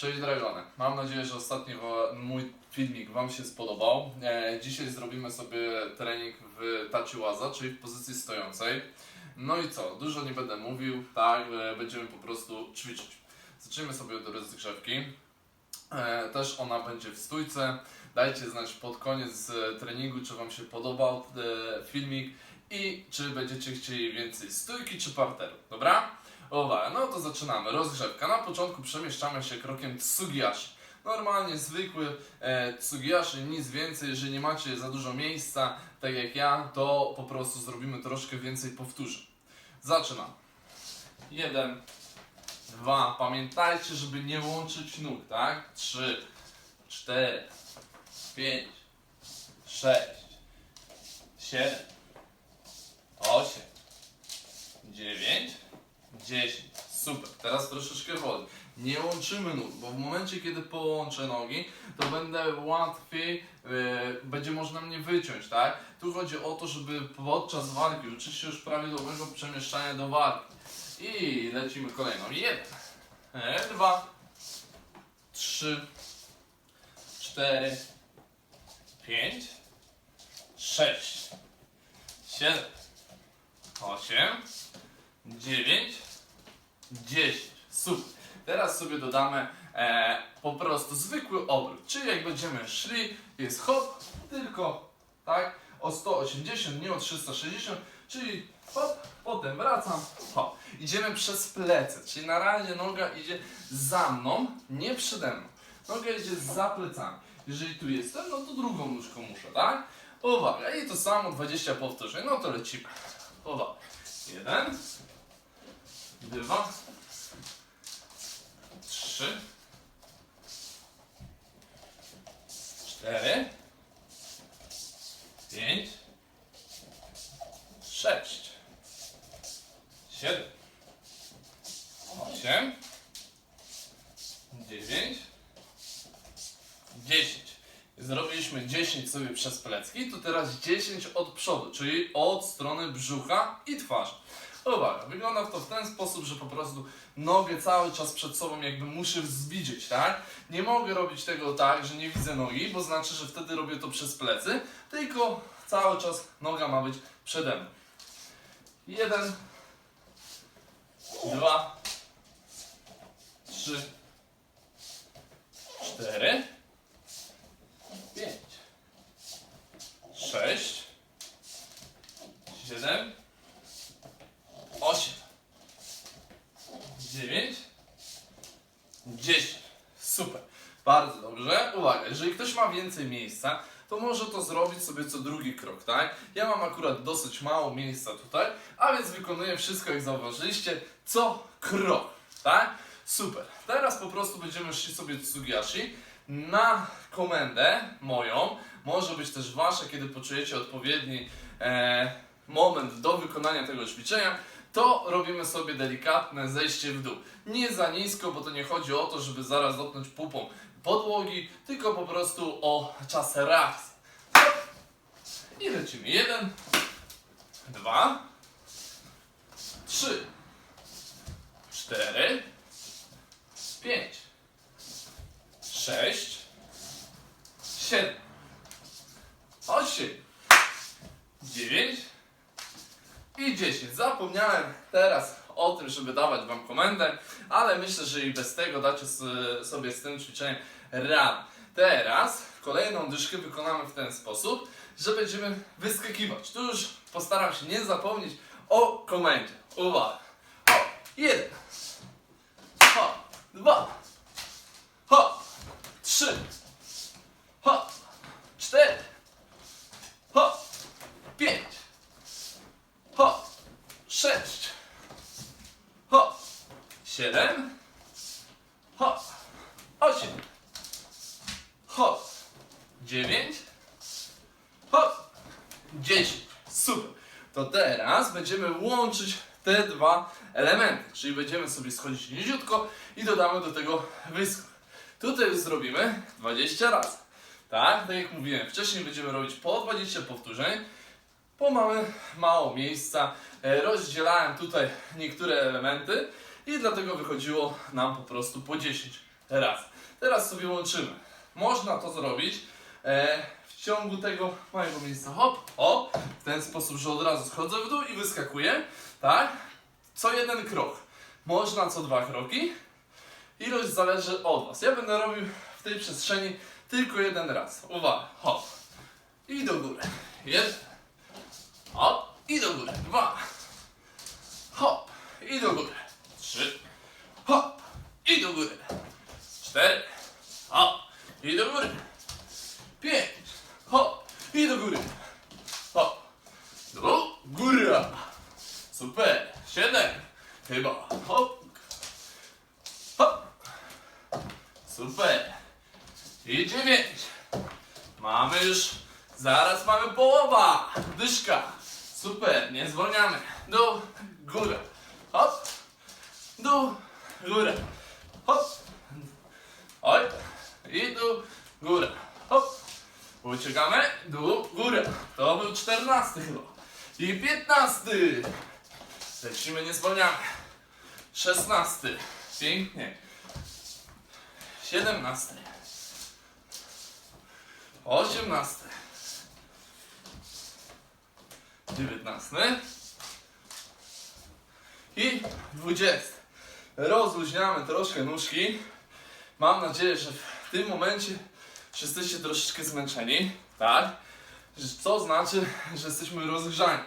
Cześć Dragone. Mam nadzieję, że ostatni mój filmik Wam się spodobał. E, dzisiaj zrobimy sobie trening w taci łaza, czyli w pozycji stojącej. No i co? Dużo nie będę mówił, tak? E, będziemy po prostu ćwiczyć. Zacznijmy sobie od rozgrzewki. E, też ona będzie w stójce. Dajcie znać pod koniec treningu, czy Wam się podobał filmik i czy będziecie chcieli więcej stójki czy parteru, dobra? Uwaga, no to zaczynamy. Rozgrzewka. Na początku przemieszczamy się krokiem Tsugiyashi. Normalnie zwykły e, Tsugiyashi, nic więcej. Jeżeli nie macie za dużo miejsca, tak jak ja, to po prostu zrobimy troszkę więcej powtórzeń. Zaczynam. Jeden, dwa. Pamiętajcie, żeby nie łączyć nóg, tak? Trzy, cztery, pięć, sześć, siedem, osiem, dziewięć, 10. Super. Teraz troszeczkę wody. Nie łączymy nóg, bo w momencie, kiedy połączę nogi, to będę łatwiej, yy, będzie można mnie wyciąć, tak? Tu chodzi o to, żeby podczas walki uczyć się już prawidłowego przemieszczania do walki. I lecimy kolejną. Jeden, e, dwa, trzy, cztery, pięć, sześć, siedem, osiem, dziewięć, 10. Super. Teraz sobie dodamy e, po prostu zwykły obrót. Czyli jak będziemy szli, jest hop, tylko tak, o 180, nie o 360, czyli hop, potem wracam, hop. Idziemy przez plecy, czyli na razie noga idzie za mną, nie przede mną. Noga idzie za plecami. Jeżeli tu jestem, no to drugą nóżką muszę, tak? Uwaga, i to samo 20 powtórzeń, no to lecimy. Uwaga. Jeden, dwa, trzy, cztery, pięć, sześć, siedem, osiem, dziewięć, dziesięć. Zrobiliśmy 10 sobie przez plecki, to teraz 10 od przodu, czyli od strony brzucha i twarzy. Uwaga, wygląda to w ten sposób, że po prostu nogę cały czas przed sobą jakby muszę wzwidzieć, tak? Nie mogę robić tego tak, że nie widzę nogi, bo znaczy, że wtedy robię to przez plecy, tylko cały czas noga ma być przede mną. Jeden, dwa, trzy, cztery, pięć, sześć, siedem, 8, 9, 10. Super. Bardzo dobrze. Uwaga, jeżeli ktoś ma więcej miejsca, to może to zrobić sobie co drugi krok, tak? Ja mam akurat dosyć mało miejsca tutaj, a więc wykonuję wszystko, jak zauważyliście, co krok, tak? Super. Teraz po prostu będziemy szli sobie Tsugiyashi na komendę moją. Może być też wasza, kiedy poczujecie odpowiedni e, moment do wykonania tego ćwiczenia to robimy sobie delikatne zejście w dół. Nie za nisko, bo to nie chodzi o to, żeby zaraz dotknąć pupą podłogi, tylko po prostu o czas. Hop. I lecimy. Jeden, dwa, trzy, cztery, pięć, sześć, siedem, osiem, dziewięć, i 10. Zapomniałem teraz o tym, żeby dawać Wam komendę, ale myślę, że i bez tego dacie sobie z tym ćwiczeniem radę. Teraz kolejną dyszkę wykonamy w ten sposób, że będziemy wyskakiwać. Tu już postaram się nie zapomnieć o komendzie. Uwaga. Hop, jeden. Hop, dwa. Hop, trzy. Hop, cztery. Hop, pięć. Ho! Sześć! Ho! Siedem! Ho! Osiem! Ho! Dziewięć! Ho! Dziesięć! Super! To teraz będziemy łączyć te dwa elementy, czyli będziemy sobie schodzić niziutko i dodamy do tego wyskok. Tutaj zrobimy 20 razy. Tak? Tak jak mówiłem, wcześniej będziemy robić po 20 powtórzeń, bo mamy mało miejsca. E, Rozdzielałem tutaj niektóre elementy i dlatego wychodziło nam po prostu po 10. raz. Teraz sobie łączymy. Można to zrobić e, w ciągu tego małego miejsca. Hop, hop. W ten sposób, że od razu schodzę w dół i wyskakuję. Tak? Co jeden krok. Można co dwa kroki. Ilość zależy od Was. Ja będę robił w tej przestrzeni tylko jeden raz. Uwaga, hop. I do góry. Jeden. Hop. I do góry. Dwa. Hop. I do góry. Trzy. Hop. I do góry. Cztery. Hop. I do góry. Pięć. Hop. I do góry. Hop. Do góry. Super. Siedem. Chyba. Hop. Hop. Super. I dziewięć. Mamy już. Zaraz mamy połowa. Dyszka. Super. Nie zwolniamy. Do góry. Hop. Do góry. Hop. Oj. I do góry. Uciekamy. Do góry. To był czternasty chyba. I piętnasty. Lecimy, nie zwolniamy. Szesnasty. Pięknie. Siedemnasty. Osiemnasty. Dziewiętnasty. I dwudziesty. Rozluźniamy troszkę nóżki. Mam nadzieję, że w tym momencie że jesteście troszeczkę zmęczeni, tak? Co znaczy, że jesteśmy rozgrzani.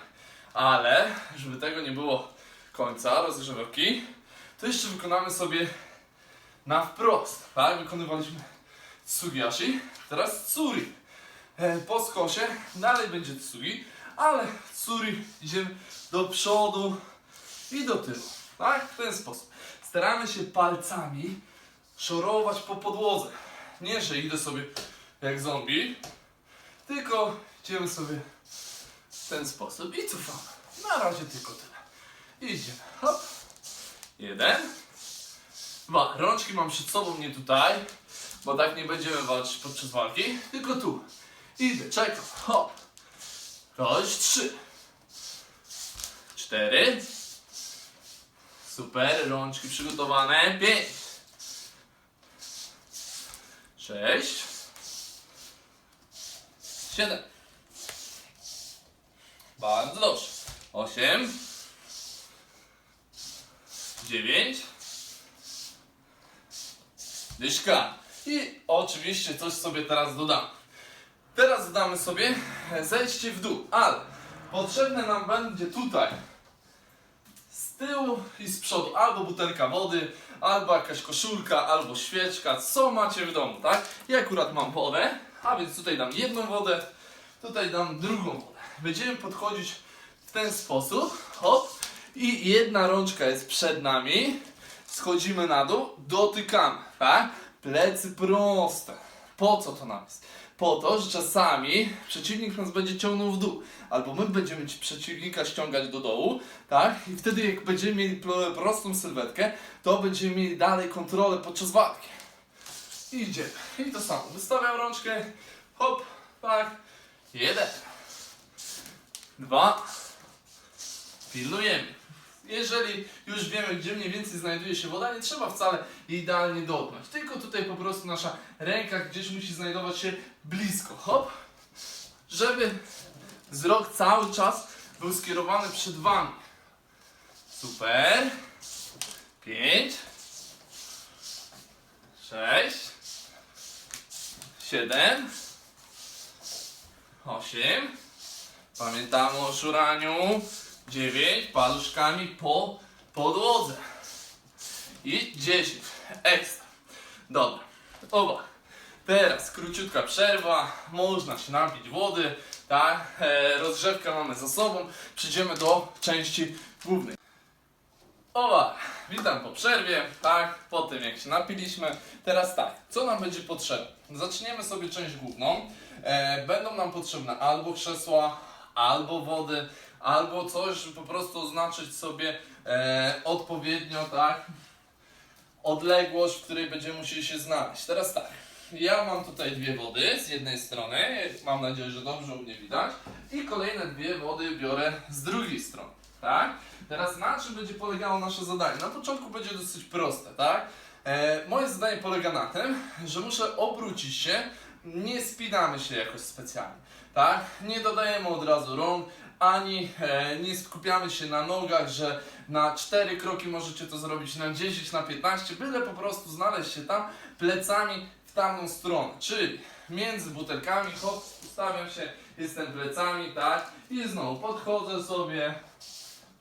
Ale, żeby tego nie było końca rozgrzewki, to jeszcze wykonamy sobie na wprost, tak? Wykonywaliśmy Tsugiashi, teraz Tsuri. E, Po skosie dalej będzie Tsugi, ale Tsuri idziemy do przodu i do tyłu, tak? W ten sposób. Staramy się palcami szorować po podłodze. Nie, że idę sobie jak zombie, tylko idziemy sobie w ten sposób i cofamy. Na razie tylko tyle. Idziemy. Hop. Jeden. Dwa. Rączki mam przed sobą, nie tutaj, bo tak nie będziemy walczyć podczas walki, tylko tu. Idę, czekam. Hop. Ktoś trzy. Cztery. Super, rączki przygotowane. Pięć. Sześć. Siedem. Bardzo dobrze. Osiem. Dziewięć. Dyszka. I oczywiście coś sobie teraz dodam. Teraz dodamy sobie zejście w dół, ale potrzebne nam będzie tutaj z tyłu i z przodu albo butelka wody, albo jakaś koszulka, albo świeczka, co macie w domu, tak? Ja akurat mam wodę, a więc tutaj dam jedną wodę, tutaj dam drugą wodę. Będziemy podchodzić w ten sposób, hop, i jedna rączka jest przed nami, schodzimy na dół, dotykamy, tak? Plecy proste. Po co to nam jest? Po to, że czasami przeciwnik nas będzie ciągnął w dół, albo my będziemy ci przeciwnika ściągać do dołu, tak? I wtedy jak będziemy mieli pro- prostą sylwetkę, to będziemy mieli dalej kontrolę podczas walki. I idziemy. I to samo. Wystawiam rączkę, hop, tak. Jeden. Dwa. Pilnujemy. Jeżeli już wiemy, gdzie mniej więcej znajduje się woda, nie trzeba wcale idealnie dotknąć. Tylko tutaj po prostu nasza ręka gdzieś musi znajdować się blisko. Hop. Żeby wzrok cały czas był skierowany przed Wami. Super. Pięć. Sześć. Siedem. Osiem. Pamiętamy o szuraniu. 9 paluszkami po podłodze. I 10. Ekstra. Dobra. Oba. Teraz króciutka przerwa. Można się napić wody. Tak. E, rozgrzewkę mamy za sobą. Przejdziemy do części głównej. Oba, witam po przerwie, tak, po tym jak się napiliśmy. Teraz tak, co nam będzie potrzebne? Zaczniemy sobie część główną. E, będą nam potrzebne albo krzesła, albo wody, albo coś, po prostu oznaczyć sobie e, odpowiednio, tak, odległość, w której będziemy musieli się znaleźć. Teraz tak, ja mam tutaj dwie wody z jednej strony, mam nadzieję, że dobrze u mnie widać, i kolejne dwie wody biorę z drugiej strony, tak? Teraz na czym będzie polegało nasze zadanie? Na początku będzie dosyć proste, tak? E, moje zadanie polega na tym, że muszę obrócić się, nie spinamy się jakoś specjalnie, tak? Nie dodajemy od razu rąk, ani e, nie skupiamy się na nogach, że na 4 kroki możecie to zrobić, na 10, na 15, byle po prostu znaleźć się tam plecami w tamtą stronę, czyli między butelkami, hop, ustawiam się, jestem plecami, tak? I znowu podchodzę sobie,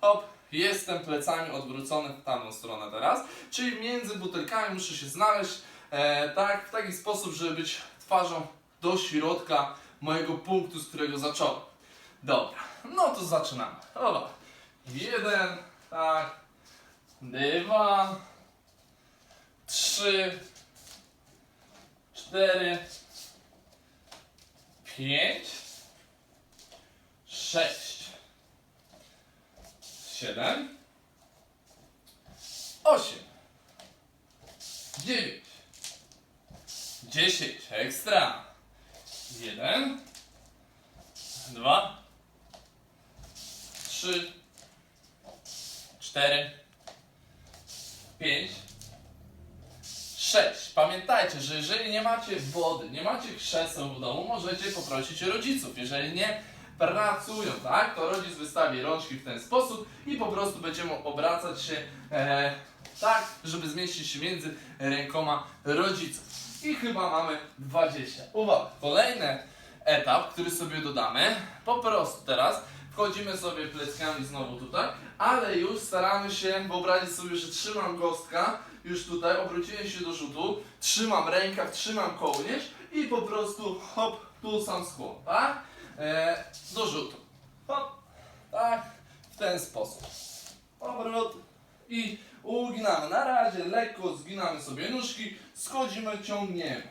hop, jestem plecami odwrócony w tamtą stronę teraz, czyli między butelkami muszę się znaleźć, e, tak, w taki sposób, żeby być twarzą do środka mojego punktu, z którego zacząłem. Dobra, no to zaczynamy. Jeden, tak, dwa, trzy, cztery, pięć, sześć, siedem, osiem, dziewięć, dziesięć, ekstra, jeden, dwa, trzy, cztery, pięć, sześć. Pamiętajcie, że jeżeli nie macie wody, nie macie krzeseł w domu, możecie poprosić rodziców. Jeżeli nie pracują, tak, to rodzic wystawi rączki w ten sposób i po prostu będzie mógł obracać się e, tak, żeby zmieścić się między rękoma rodziców. I chyba mamy 20. Uwaga, kolejny etap, który sobie dodamy. Po prostu teraz wchodzimy sobie pleckami znowu tutaj, ale już staramy się wyobrazić sobie, że trzymam gostka już tutaj, obróciłem się do rzutu, trzymam rękaw, trzymam kołnierz i po prostu hop, tu sam skłon, tak? E, do rzutu. Hop, tak, w ten sposób. Powrót i uginamy. Na razie lekko zginamy sobie nóżki, schodzimy, ciągniemy.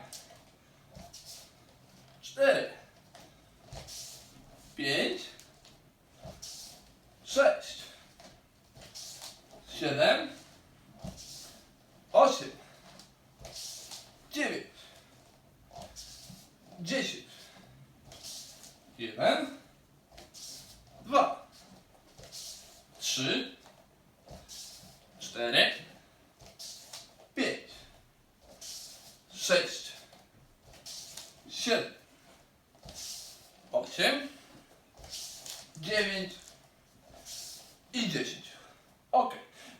Cztery. Pięć. Sześć. Siedem. Osiem. Dziewięć. Dziesięć. Jeden. Dwa. Trzy. Cztery. Pięć. Sześć. Siedem. Osiem. Dziewięć. I dziesięć. Ok.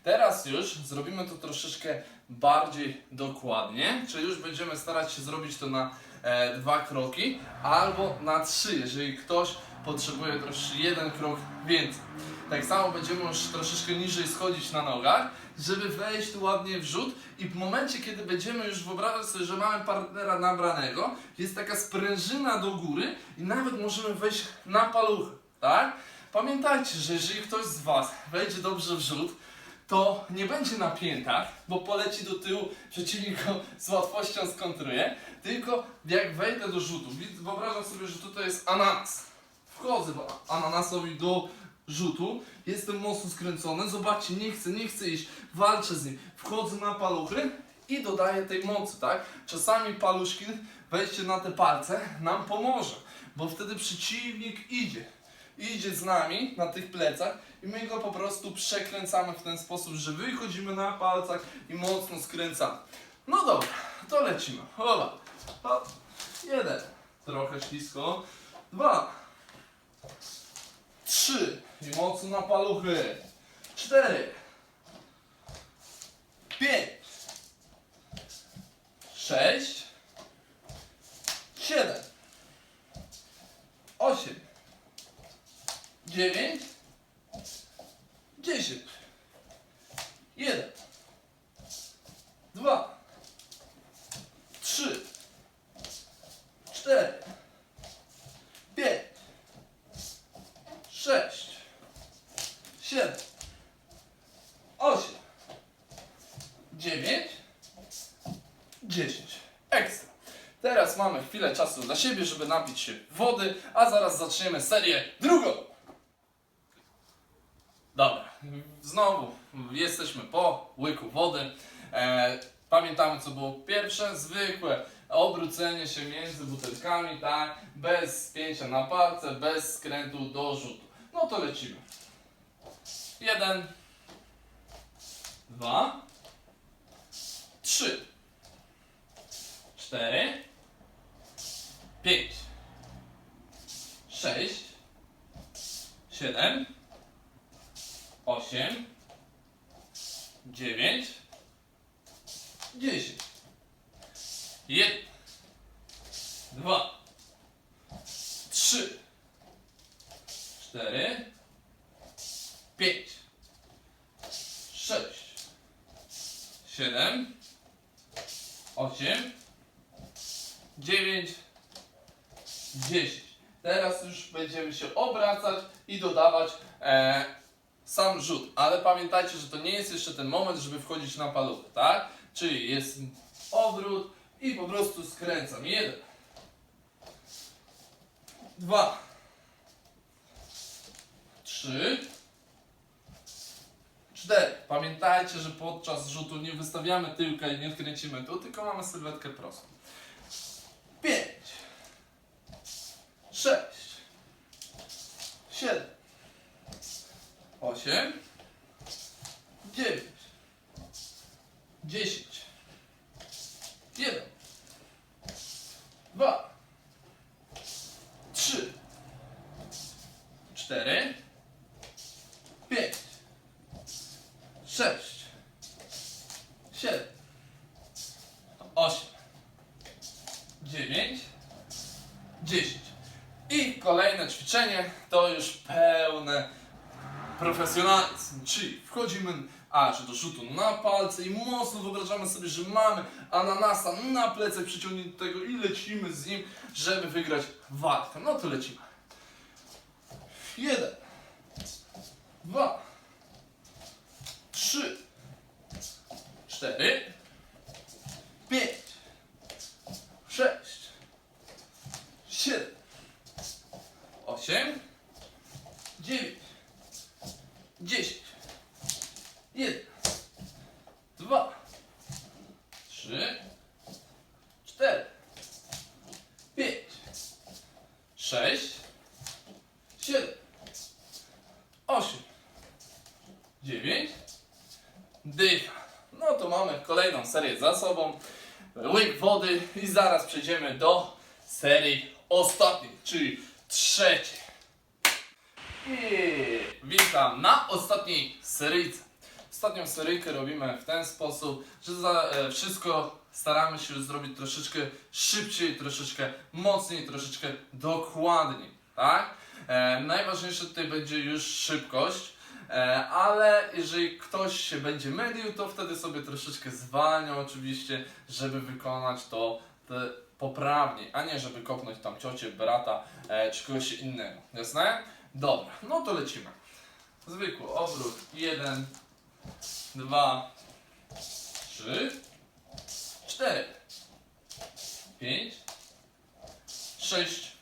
Teraz już zrobimy to troszeczkę bardziej dokładnie, czyli już będziemy starać się zrobić to na e, dwa kroki albo na trzy, jeżeli ktoś potrzebuje troszkę jeden krok więcej. Tak samo będziemy już troszeczkę niżej schodzić na nogach, żeby wejść tu ładnie w rzut i w momencie, kiedy będziemy już wyobrażać sobie, że mamy partnera nabranego, jest taka sprężyna do góry i nawet możemy wejść na paluchy, tak? Pamiętajcie, że jeżeli ktoś z Was wejdzie dobrze w rzut, to nie będzie na piętach, bo poleci do tyłu, przeciwnik go z łatwością skontruje, tylko jak wejdę do rzutu, wyobrażam sobie, że tutaj jest ananas. Wchodzę ananasowi do rzutu, jestem mocno skręcony, zobaczcie, nie chcę, nie chcę iść, walczę z nim, wchodzę na paluchy i dodaję tej mocy, tak? Czasami paluszki, wejście na te palce nam pomoże, bo wtedy przeciwnik idzie idzie z nami na tych plecach i my go po prostu przekręcamy w ten sposób, że wychodzimy na palcach i mocno skręcamy. No dobra, to lecimy. Hola. Jeden. Trochę ślisko. Dwa. Trzy. I mocno na paluchy. Cztery. Pięć. Sześć. Siedem. Osiem dziewięć, dziesięć, jeden, dwa, trzy, cztery, pięć, sześć, siedem, osiem, dziewięć, dziesięć. Ekstra. Teraz mamy chwilę czasu dla siebie, żeby napić się wody, a zaraz zaczniemy serię drugą. Znowu jesteśmy po łyku wody. E, pamiętamy co było pierwsze, zwykłe obrócenie się między butelkami, tak, bez spięcia na palce, bez skrętu do rzutu. No to lecimy. Jeden, dwa, trzy, cztery, pięć, sześć, siedem, osiem, dziewięć, dziesięć. Jeden, dwa, trzy, cztery, pięć, sześć, siedem, osiem, dziewięć, dziesięć. Teraz już będziemy się obracać i dodawać e, sam rzut. Ale pamiętajcie, że to nie jest jeszcze ten moment, żeby wchodzić na paluchy, tak? Czyli jest obrót i po prostu skręcam. Jeden, dwa, trzy, cztery. Pamiętajcie, że podczas rzutu nie wystawiamy tyłka i nie kręcimy tu, tylko mamy sylwetkę prostą. Pięć, sześć, siedem, osiem, dziewięć, dziesięć, jeden, dwa, trzy, cztery, pięć, sześć, siedem, osiem, dziewięć, dziesięć. I kolejne ćwiczenie to już pełne profesjonalizm, czyli wchodzimy aż do rzutu na palce i mocno wyobrażamy sobie, że mamy ananasa na plecach przyciągniętego i lecimy z nim, żeby wygrać walkę. No to lecimy. Jeden, dwa, trzy, cztery, pięć, sześć, siedem, osiem, dziewięć, dziesięć, jeden, dwa, trzy, cztery, pięć, sześć, siedem, osiem, dziewięć, dycha. No to mamy kolejną serię za sobą. Łyk wody i zaraz przejdziemy do serii ostatniej, czyli trzeciej. I witam na ostatniej seryjce. Ostatnią seryjkę robimy w ten sposób, że za, e, wszystko staramy się zrobić troszeczkę szybciej, troszeczkę mocniej, troszeczkę dokładniej, tak? E, najważniejsze tutaj będzie już szybkość, e, ale jeżeli ktoś się będzie mylił, to wtedy sobie troszeczkę zwalnia oczywiście, żeby wykonać to te, poprawniej, a nie żeby kopnąć tam ciocię, brata e, czy kogoś innego. Jasne? Dobra, no to lecimy. Zwykły obrót. Jeden, dwa, trzy, cztery, pięć, sześć,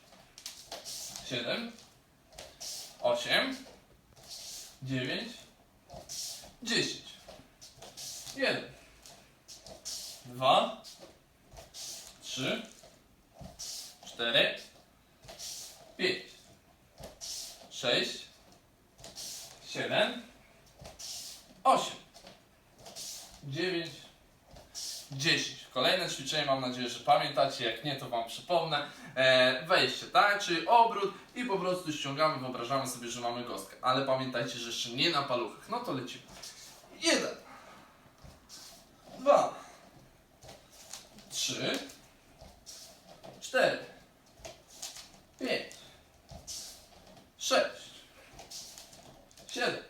siedem, osiem, dziewięć, dziesięć. Jeden, dwa, trzy, cztery, pięć, sześć, siedem, osiem, dziewięć, dziesięć. Kolejne ćwiczenie mam nadzieję, że pamiętacie. Jak nie, to Wam przypomnę. E, wejście, tak? Czyli obrót i po prostu ściągamy, wyobrażamy sobie, że mamy gostkę. Ale pamiętajcie, że jeszcze nie na paluchach. No to lecimy. Jeden, dwa, trzy, cztery, pięć, sześć, siedem,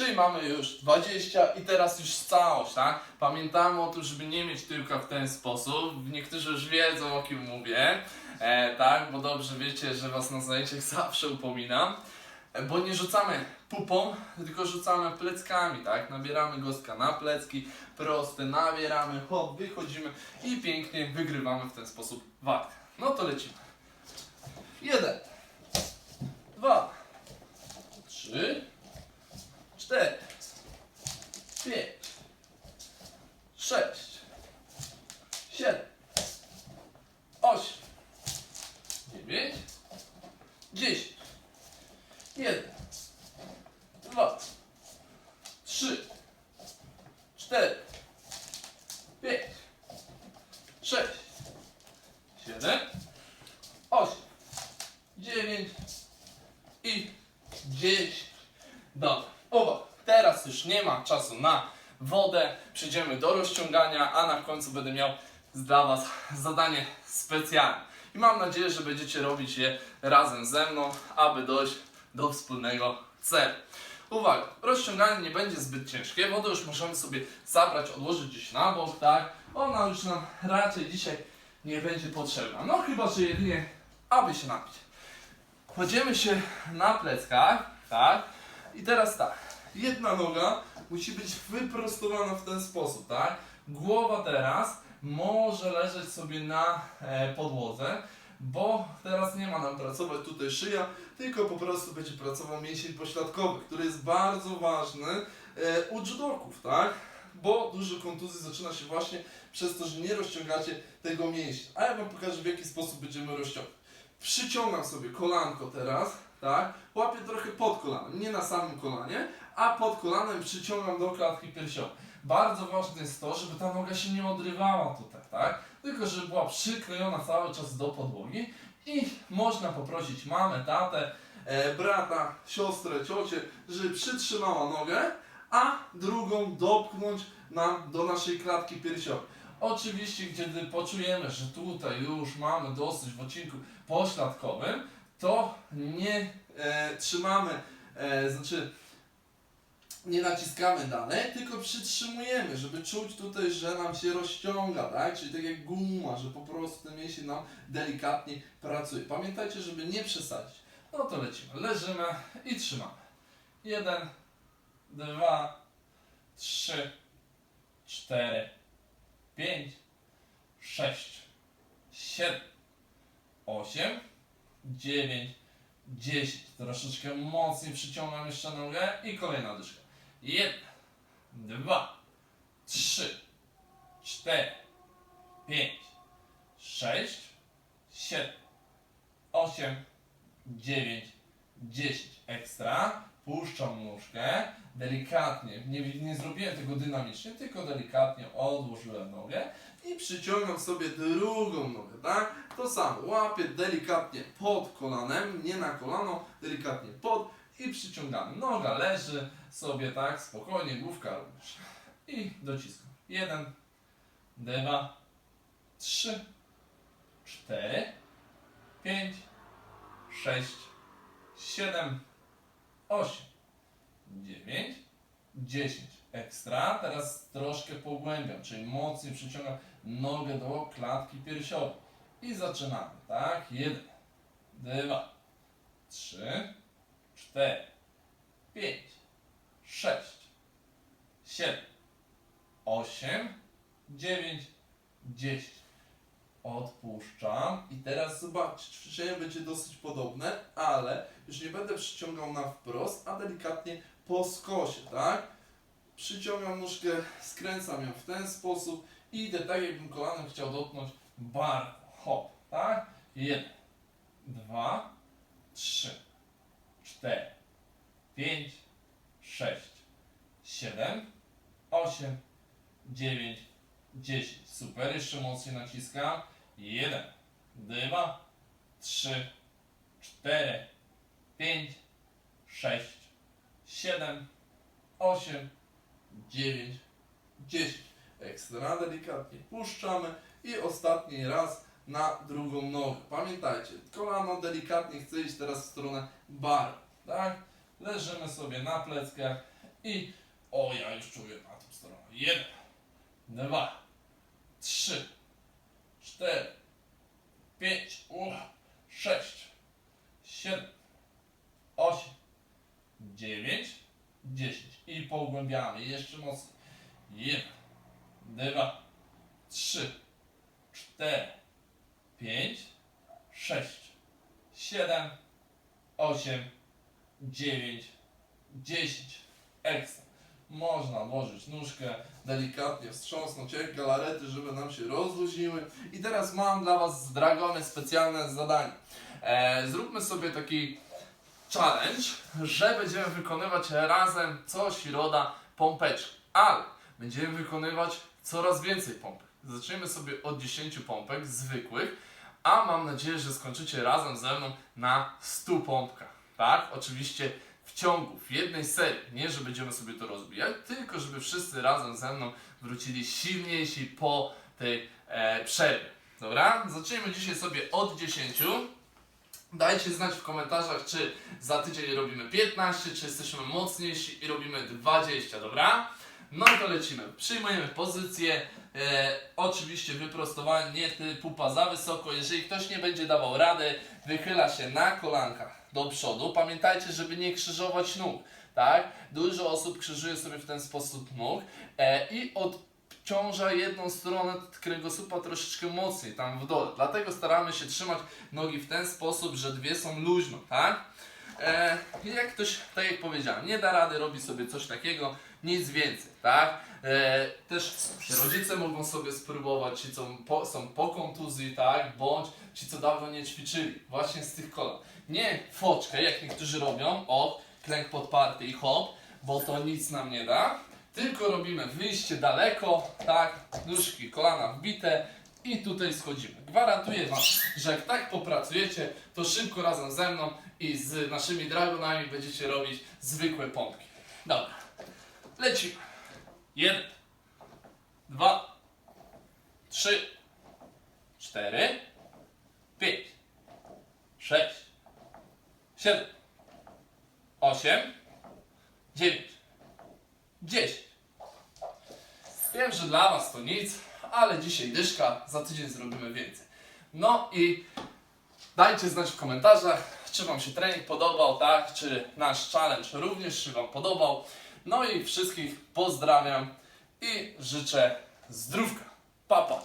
Czyli mamy już 20 i teraz już całość, tak? Pamiętamy o tym, żeby nie mieć tyłka w ten sposób. Niektórzy już wiedzą o kim mówię, e, tak? Bo dobrze wiecie, że Was na zajęciach zawsze upominam. E, Bo nie rzucamy pupą, tylko rzucamy pleckami, tak? Nabieramy gostka na plecki, proste, nabieramy, hop, wychodzimy i pięknie wygrywamy w ten sposób walkę. No to lecimy. Jeden, trzy, cztery, pięć, sześć, siedem, osiem, dziewięć, dziesięć, jeden, dwa, trzy, cztery, pięć, sześć, siedem, osiem, dziewięć i dziesięć. Dobra, uwaga, teraz już nie ma czasu na wodę, przejdziemy do rozciągania, a na końcu będę miał dla Was zadanie specjalne. I mam nadzieję, że będziecie robić je razem ze mną, aby dojść do wspólnego celu. Uwaga, rozciąganie nie będzie zbyt ciężkie, wodę już możemy sobie zabrać, odłożyć gdzieś na bok, tak? Ona już nam raczej dzisiaj nie będzie potrzebna. No chyba, że jedynie, aby się napić. Kładziemy się na pleckach, tak? I teraz tak, jedna noga musi być wyprostowana w ten sposób, tak? Głowa teraz może leżeć sobie na e, podłodze, bo teraz nie ma nam pracować tutaj szyja, tylko po prostu będzie pracował mięsień pośladkowy, który jest bardzo ważny e, u judoków, tak? Bo dużo kontuzji zaczyna się właśnie przez to, że nie rozciągacie tego mięśnia. A ja Wam pokażę w jaki sposób będziemy rozciągać. Przyciągam sobie kolanko teraz, tak? Łapię trochę pod kolanem, nie na samym kolanie, a pod kolanem przyciągam do klatki piersiowej. Bardzo ważne jest to, żeby ta noga się nie odrywała tutaj, tak? Tylko żeby była przyklejona cały czas do podłogi i można poprosić mamę, tatę, e, brata, siostrę, ciocię, żeby przytrzymała nogę, a drugą dopchnąć nam do naszej klatki piersiowej. Oczywiście, kiedy poczujemy, że tutaj już mamy dosyć w odcinku pośladkowym, to nie e, trzymamy, e, znaczy nie naciskamy dalej, tylko przytrzymujemy, żeby czuć tutaj, że nam się rozciąga, tak? Czyli tak jak guma, że po prostu ten mięsień nam delikatnie pracuje. Pamiętajcie, żeby nie przesadzić. No to lecimy. Leżymy i trzymamy. Jeden, dwa, trzy, cztery, pięć, sześć, siedem, osiem, dziewięć, dziesięć. Troszeczkę mocniej przyciągam jeszcze nogę i kolejna dyszka. Jeden, dwa, trzy, cztery, pięć, sześć, siedem, osiem, dziewięć, dziesięć. Ekstra. Puszczam nóżkę delikatnie. Nie, nie zrobiłem tego dynamicznie, tylko delikatnie odłożyłem nogę i przyciągam sobie drugą nogę, tak? To samo. Łapię delikatnie pod kolanem, nie na kolano, delikatnie pod i przyciągamy. Noga leży sobie tak, spokojnie, główka również. I dociskam. Jeden, dwa, trzy, cztery, pięć, sześć, siedem, osiem, dziewięć, dziesięć. Ekstra. Teraz troszkę pogłębiam, czyli mocniej przyciągam nogę do klatki piersiowej. I zaczynamy, tak? Jeden, dwa, trzy, cztery, pięć, sześć, siedem, osiem, dziewięć, dziesięć. Odpuszczam i teraz zobaczcie, ćwiczenie będzie dosyć podobne, ale już nie będę przyciągał na wprost, a delikatnie po skosie, tak? Przyciągam nóżkę, skręcam ją w ten sposób i idę tak, jakbym kolanem chciał dotknąć barku. Hop, tak? Jeden, dwa, trzy, cztery, pięć, sześć, siedem, osiem, dziewięć, dziesięć. Super, jeszcze mocniej naciskam. Jeden, dwa, trzy, cztery, pięć, sześć, siedem, osiem, dziewięć, dziesięć. Ekstra delikatnie puszczamy i ostatni raz na drugą nogę. Pamiętajcie, kolano delikatnie chce iść teraz w stronę bar, tak? Leżymy sobie na pleckach i o, ja już czuję na tą stronę. Jeden, dwa, trzy, cztery, pięć, sześć, siedem, osiem, dziewięć, dziesięć. I pogłębiamy jeszcze mocniej. Jeden, dwa, trzy, cztery, pięć, sześć, siedem, osiem, dziewięć, 10. Ekstra. Można włożyć nóżkę, delikatnie wstrząsnąć jak galarety, żeby nam się rozluźniły. I teraz mam dla Was z Dragony specjalne zadanie. E, zróbmy sobie taki challenge, że będziemy wykonywać razem co środa pompeczki, ale będziemy wykonywać coraz więcej pompek. Zaczniemy sobie od 10 pompek zwykłych, a mam nadzieję, że skończycie razem ze mną na 100 pompkach. Tak? Oczywiście w ciągu, w jednej serii. Nie, że będziemy sobie to rozbijać, tylko żeby wszyscy razem ze mną wrócili silniejsi po tej e, przerwie. Dobra? Zacznijmy dzisiaj sobie od 10. Dajcie znać w komentarzach, czy za tydzień robimy 15, czy jesteśmy mocniejsi i robimy 20, dobra? No to lecimy. Przyjmujemy pozycję. E, oczywiście wyprostowanie, nie pupa za wysoko. Jeżeli ktoś nie będzie dawał rady, wychyla się na kolankach do przodu. Pamiętajcie, żeby nie krzyżować nóg, tak? Dużo osób krzyżuje sobie w ten sposób nóg e, i odciąża jedną stronę kręgosłupa troszeczkę mocniej, tam w dole. Dlatego staramy się trzymać nogi w ten sposób, że dwie są luźno, tak? E, jak ktoś, tak jak powiedziałem, nie da rady, robi sobie coś takiego, nic więcej, tak? E, też rodzice mogą sobie spróbować, ci co po, są po kontuzji, tak? Bądź ci co dawno nie ćwiczyli, właśnie z tych kolan. Nie foczkę, jak niektórzy robią, o, klęk podparty i hop, bo to nic nam nie da, tylko robimy wyjście daleko, tak? Nóżki, kolana wbite, i tutaj schodzimy. Gwarantuję Wam, że jak tak popracujecie, to szybko razem ze mną i z naszymi dragonami będziecie robić zwykłe pompki. Dobra, lecimy. Jeden, dwa, trzy, cztery, pięć, sześć, siedem, osiem, dziewięć, dziesięć. Wiem, że dla Was to nic, ale dzisiaj dyszka, za tydzień zrobimy więcej. No i dajcie znać w komentarzach, czy Wam się trening podobał, tak? Czy nasz challenge również się Wam podobał. No i wszystkich pozdrawiam i życzę zdrówka. Pa, pa.